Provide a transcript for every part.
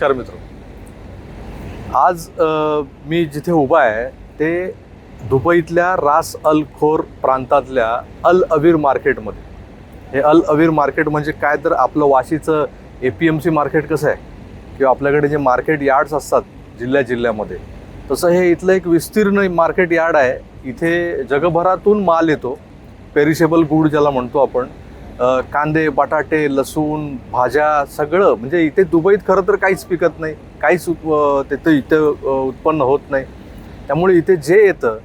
नमस्कार मित्र. आज मी जिथे उभा आहे ते दुबईतल्या रास अल खोर प्रांतातल्या अल अवीर मार्केटमध्ये. हे अल अवीर मार्केट म्हणजे काय? तर आपलं वाशीचं A P M C market कसं आहे? किंवा आपल्याकडे जे मार्केट यार्ड्स असतात जिल्ह्या जिल्ह्यामध्ये तसं हे इथलं एक विस्तीर्ण मार्केट यार्ड आहे. इथे जगभरातून माल येतो. पेरिशेबल गुड ज्याला म्हणतो आपण. कांदे बटाटे लसूण भाज्या सगळं म्हणजे इथे दुबईत खरं तर काहीच पिकत नाही. काहीच उत् तिथं इथं उत्पन्न होत नाही. त्यामुळे इथे जे येतं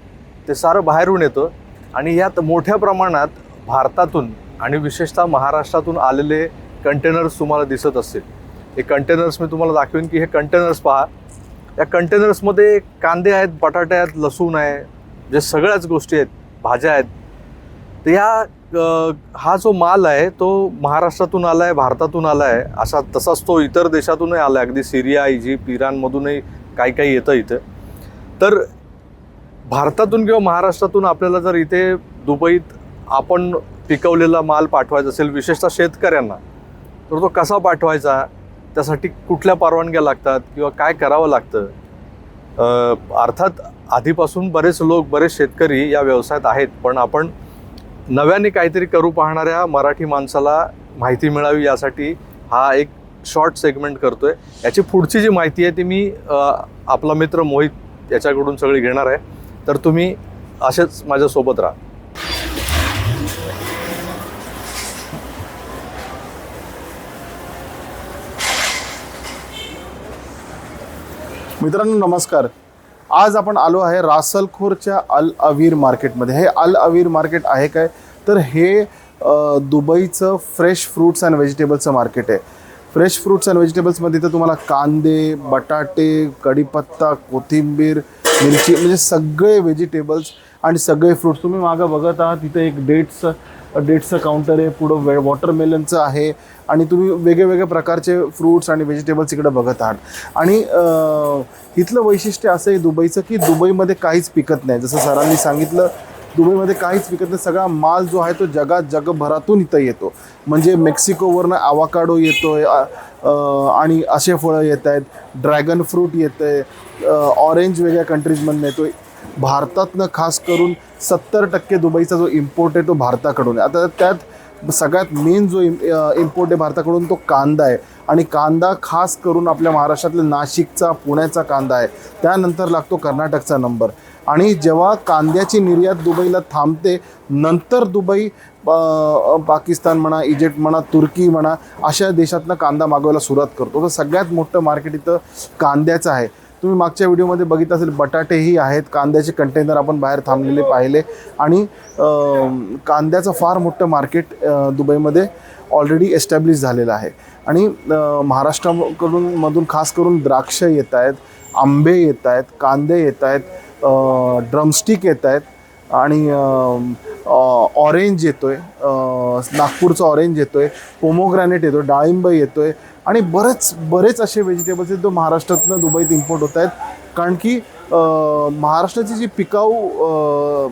ते सारं बाहेरून येतं. आणि यात मोठ्या प्रमाणात भारतातून आणि विशेषतः महाराष्ट्रातून आलेले कंटेनर्स तुम्हाला दिसत असतील. हे कंटेनर्स मी तुम्हाला दाखवेन की हे कंटेनर्स पहा. या कंटेनर्समध्ये कांदे आहेत बटाटे आहेत लसूण आहे जे सगळ्याच गोष्टी आहेत भाज्या आहेत. तर ह्या हा जो माल आहे तो महाराष्ट्रातून आला आहे भारतातून आला आहे असा तसाच तो इतर देशातूनही आला आहे अगदी सिरिया इजिप्त इराणमधूनही काही काही येतं इथं. तर भारतातून किंवा महाराष्ट्रातून आपल्याला जर इथे दुबईत आपण पिकवलेला माल पाठवायचा असेल विशेषतः शेतकऱ्यांना तर तो कसा पाठवायचा? त्यासाठी कुठल्या परवानग्या लागतात किंवा काय करावं लागतं? अर्थात आधीपासून बरेच लोक बरेच शेतकरी या व्यवसायात आहेत पण आपण नव्याने काहीतरी करू पाहणाऱ्या मराठी माणसाला माहिती मिळावी यासाठी हा एक शॉर्ट सेगमेंट करतो आहे याची पुढची जी माहिती आहे ती मी आपला मित्र मोहित याच्याकडून सगळी घेणार आहे. तर तुम्ही असेच माझ्यासोबत राहा. मित्रांनो नमस्कार. आज आपण आलो आहे रासलखोरच्या अल अवीर मार्केटमध्ये. हे अल अवीर मार्केट आहे काय? तर हे दुबईचं फ्रेश फ्रूट्स अँड व्हेजिटेबल्सचं मार्केट आहे. फ्रेश फ्रूट्स अँड व्हेजिटेबल्समध्ये तर तुम्हाला कांदे बटाटे कढीपत्ता कोथिंबीर मिरची म्हणजे सगळे व्हेजिटेबल्स आणि सगळे फ्रूट्स. तुम्ही मागं बघत आहात तिथे एक डेट्स डेट्सचं काउंटर आहे पुढं वे वॉटरमेलनचं आहे आणि तुम्ही वेगळे वेगळे प्रकारचे फ्रूट्स आणि व्हेजिटेबल्स इकडे बघत आहात. आणि इथलं वैशिष्ट्य असं आहे दुबईचं की दुबईमध्ये काहीच पिकत नाही. जसं सरांनी सांगितलं दुबईमध्ये काहीच पिकत नाही. सगळा माल जो आहे तो जगात जगभरातून इथं येतो. म्हणजे मेक्सिकोवरनं आवाकाडो येतो आहे आणि असे फळं येत आहेत. ड्रॅगन फ्रूट येतं आहे ऑरेंज वेगळ्या कंट्रीजमधनं आहे भारतातनं खास करून सत्तर टक्के दुबईचा जो इम्पोर्ट आहे तो भारताकडून आहे. आता त्यात सगळ्यात मेन जो इम्पोर्ट आहे भारताकडून तो कांदा आहे. आणि कांदा खास करून आपल्या महाराष्ट्रातल्या नाशिकचा पुण्याचा कांदा आहे. त्यानंतर लागतो कर्नाटकचा नंबर आणि जेव्हा कांद्याची निर्यात दुबईला थांबते नंतर दुबई पाकिस्तान म्हणा इजिप्त म्हणा तुर्की म्हणा अशा देशातनं कांदा मागवायला सुरुवात करतो. तर सगळ्यात मोठं मार्केट इथं कांद्याचं आहे. तुम्ही मागच्या व्हिडिओमध्ये बघितलं असेल बटाटेही आहेत. कांद्याचे कंटेनर आपण बाहेर थांबलेले पाहिले. आणि कांद्याचं फार मोठं मार्केट दुबईमध्ये ऑलरेडी एस्टॅब्लिश झालेलं आहे. आणि महाराष्ट्राकडून मधून खास करून द्राक्ष येत आहेत आंबे येत आहेत कांदे येत आहेत ड्रमस्टिक येत आहेत. आणि ऑरेंज येतो आहे नागपूरचा ऑरेंज येतो आहे पोमोग्रॅनेट येतो आहे डाळिंब येतो आहे आणि बरेच बरेच असे व्हेजिटेबल्स आहेत जो महाराष्ट्रातनं दुबईत इम्पोर्ट होत आहेत. कारण की महाराष्ट्राची जी पिकाऊ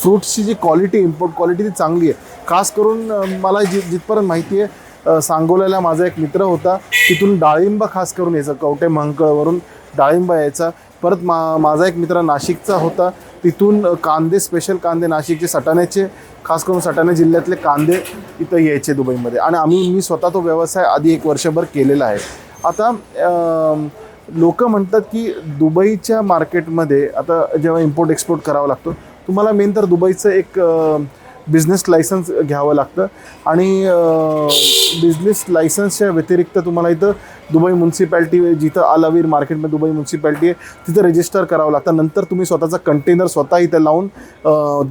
फ्रूट्सची जी क्वालिटी इम्पोर्ट क्वालिटी ती चांगली आहे. खास करून मला जि जिथपर्यंत माहिती आहे सांगोल्याला माझा एक मित्र होता. तिथून डाळिंब खास करून यायचं कवटे महंकळवरून डाळिंब यायचा. परत मा माझा एक मित्र नाशिकचा होता. तिथून कांदे स्पेशल कांदे नाशिकचे सटाण्याचे खास करून सटाणा जिल्ह्यातले कांदे इथं यायचे दुबईमध्ये. आणि आम्ही मी स्वतः तो व्यवसाय आधी एक वर्षभर केलेला आहे. आता लोक म्हणतात की दुबईच्या मार्केटमध्ये आता जेव्हा इम्पोर्ट एक्सपोर्ट करावा लागतो तुम्हाला मेन तर दुबईचं एक बिझनेस लायसन्स घ्यावं लागतं. आणि बिझनेस लायसन्सच्या व्यतिरिक्त तुम्हाला इथं दुबई म्युन्सिपॅलिटी जिथं आलावीर मार्केटमध्ये दुबई म्युन्सिपॅलिटी आहे तिथं रजिस्टर करावं लागतं. नंतर तुम्ही स्वतःचा कंटेनर स्वतः इथं लावून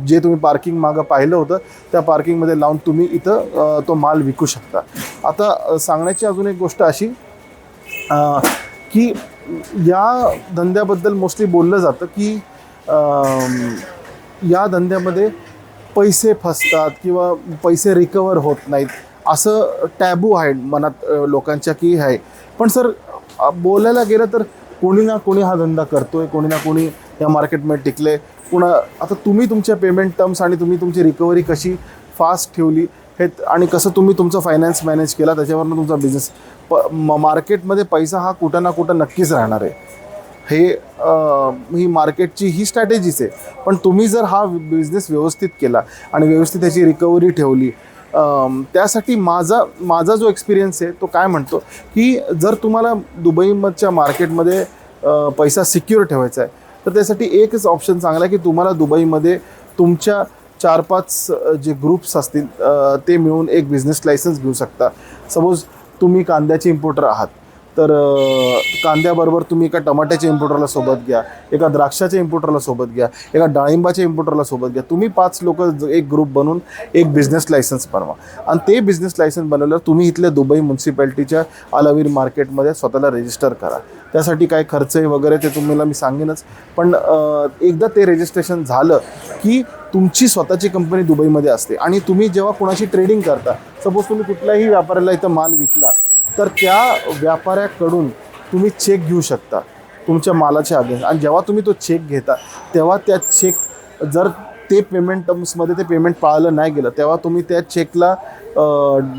जे तुम्ही पार्किंग मागं पाहिलं होतं त्या पार्किंगमध्ये लावून तुम्ही इथं तो माल विकू शकता. आता सांगण्याची अजून एक गोष्ट अशी की या धंद्याबद्दल मोस्टली बोललं जातं की या धंद्यामध्ये पैसे फसतात किंवा पैसे रिकवर होत नाहीत असं टॅबू आहे मनात लोकांच्या की आहे. पण सर बोलायला गेलं तर कोणी ना कोणी हा धंदा करतोय कोणी ना कोणी या मार्केटमध्ये टिकले. पुन्हा आता तुम्ही तुमच्या पेमेंट टर्म्स आणि तुम्ही तुमची रिकव्हरी कशी फास्ट ठेवली हे आणि कसं तुम्ही तुमचं फायनान्स मॅनेज केला त्याच्यावरनं तुमचा बिझनेस प म- मार्केटमध्ये पैसा हा कुठं ना कुठं नक्कीच राहणार आहे. हे ही मार्केटची ही स्ट्रॅटेजीच आहे. पण तुम्ही जर हा बिझनेस व्यवस्थित केला आणि व्यवस्थित त्याची रिकव्हरी ठेवली त्यासाठी माझा माझा जो एक्सपिरियन्स आहे तो काय म्हणतो? की जर तुम्हाला दुबईमधच्या मार्केटमध्ये पैसा सिक्युअर ठेवायचा आहे तर त्यासाठी एकच ऑप्शन चांगला आहे की तुम्हाला दुबईमध्ये तुमच्या चार पाच जे ग्रुप्स असतील ते मिळून एक बिझनेस लायसन्स घेऊ शकता. सपोज तुम्ही कांद्याचे इम्पोर्टर आहात. तर कांद्याबरोबर तुम्ही एका टमाट्याच्या इम्पोर्टरला सोबत घ्या एका द्राक्षाच्या इम्पोर्टरला सोबत घ्या एका डाळिंबाच्या इम्पोर्टरला सोबत घ्या. तुम्ही पाच लोक एक ग्रुप बनवून एक बिझनेस लायसन्स बनवा. आणि ते बिझनेस लायसन्स बनवल्यावर तुम्ही इथल्या दुबई म्युन्सिपॅलिटीच्या अलावीर मार्केटमध्ये स्वतःला रजिस्टर करा. त्यासाठी काय खर्च आहे वगैरे ते तुम्हाला मी सांगेनच. पण एकदा ते रजिस्ट्रेशन झालं की तुमची स्वतःची कंपनी दुबईमध्ये असते. आणि तुम्ही जेव्हा कोणाशी ट्रेडिंग करता सपोज तुम्ही कुठल्याही व्यापाऱ्याला इथं माल विकता तर त्या व्यापाऱ्याकडून तुम्ही चेक घेऊ शकता तुमच्या मालाच्या अगेन्स्ट आणि जेव्हा तुम्ही तो चेक घेता तेव्हा त्या चेक जर ते पेमेंट टर्म्समध्ये ते पेमेंट पाळलं नाही गेलं तेव्हा तुम्ही त्या चेकला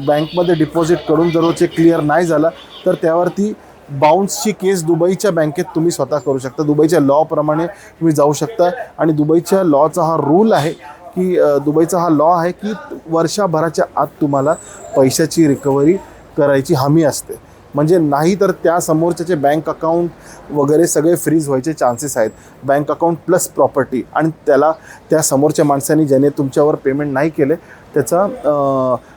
बँकमध्ये डिपॉझिट करून जर तो चेक क्लिअर नाही झाला तर त्यावरती बाउन्सची केस दुबईच्या बँकेत तुम्ही स्वतः करू शकता. दुबईच्या लॉप्रमाणे तुम्ही जाऊ शकता. आणि दुबईच्या लॉचा हा रूल आहे की दुबईचा हा लॉ आहे की वर्षभराच्या आत तुम्हाला पैशाची रिकव्हरी करायची हमी असते. म्हणजे नाही तर त्या समोरच्याचे बँक अकाउंट वगैरे सगळे फ्रीज व्हायचे चान्सेस आहेत. बँक अकाउंट प्लस प्रॉपर्टी आणि त्याला त्या समोरच्या माणसाने ज्याने तुमच्यावर पेमेंट नाही केले त्याचा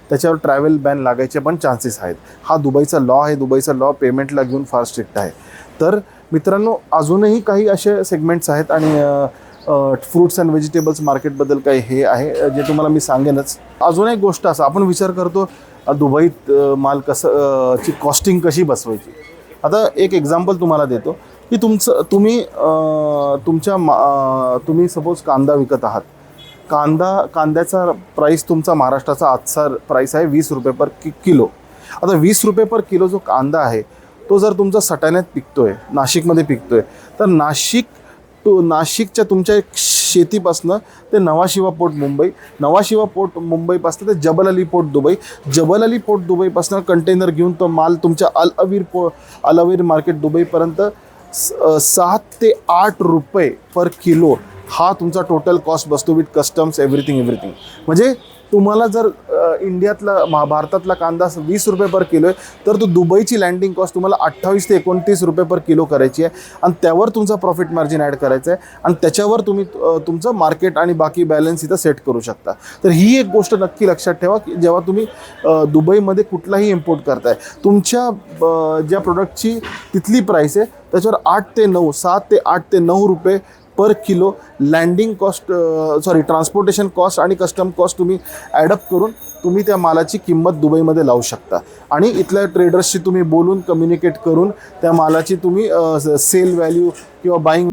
त्याच्यावर ट्रॅव्हल बॅन लागायचे पण चान्सेस आहेत. हा दुबईचा लॉ आहे. दुबईचा लॉ पेमेंटला घेऊन फार स्ट्रिक्ट आहे. तर मित्रांनो अजूनही काही असे सेगमेंट्स आहेत आणि फ्रूट्स अँड व्हेजिटेबल्स मार्केटबद्दल काही हे आहे जे तुम्हाला मी सांगेनच. अजून एक गोष्ट असं आपण विचार करतो दुबईत माल कसं ची कॉस्टिंग कशी बसवायची? आता एक एक्झाम्पल तुम्हाला देतो की तुमचं तुम्ही तुमच्या मा तुम्ही सपोज कांदा विकत आहात. कांदा कांद्याचा प्राईस तुमचा महाराष्ट्राचा आजचा प्राईस आहे वीस रुपये पर कि किलो. आता वीस रुपये पर किलो जो कांदा आहे तो जर तुमचा सटाण्यात आहे नाशिकमध्ये पिकतो आहे तर नाशिक तो नाशिकच्या तुमच्या शेतीपासनं ते नवाशिवा पोर्ट मुंबई. नवाशिवा पोर्ट मुंबईपासनं ते Jebel Ali port Dubai. Jebel Ali port दुबईपासनं container घेऊन तो माल तुमच्या अल अवीर पो अल अवीर मार्केट दुबईपर्यंत स- सात ते आठ रुपये पर किलो हा तुमचा टोटल कॉस्ट बसतो विथ कस्टम्स एव्हरीथिंग एव्हरीथिंग म्हणजे तुम्हाला जर इंडियातला मा भारतातला कांदा वीस रुपये पर किलो आहे तर तो दुबईची लँडिंग कॉस्ट तुम्हाला अठ्ठावीस ते एकोणतीस रुपये पर किलो करायची आहे. आणि त्यावर तुमचा प्रॉफिट मार्जिन ॲड करायचं आहे. आणि त्याच्यावर तुम्ही तुमचं मार्केट आणि बाकी बॅलन्स इथं सेट करू शकता. तर ही एक गोष्ट नक्की लक्षात ठेवा की जेव्हा तुम्ही दुबईमध्ये कुठलाही इम्पोर्ट करताय तुमच्या ज्या प्रोडक्टची तिथली प्राईस आहे त्याच्यावर आठ ते नऊ सात ते आठ ते नऊ रुपये per kilo. Landing cost sorry transportation cost आणि कस्टम कॉस्ट तुम्ही ॲडअप करून तुम्ही त्या मालाची किंमत दुबईमध्ये लावू शकता. आणि इथल्या ट्रेडर्सशी तुम्ही बोलून कम्युनिकेट करून त्या मालाची तुम्ही सेल व्हॅल्यू किंवा बाईंग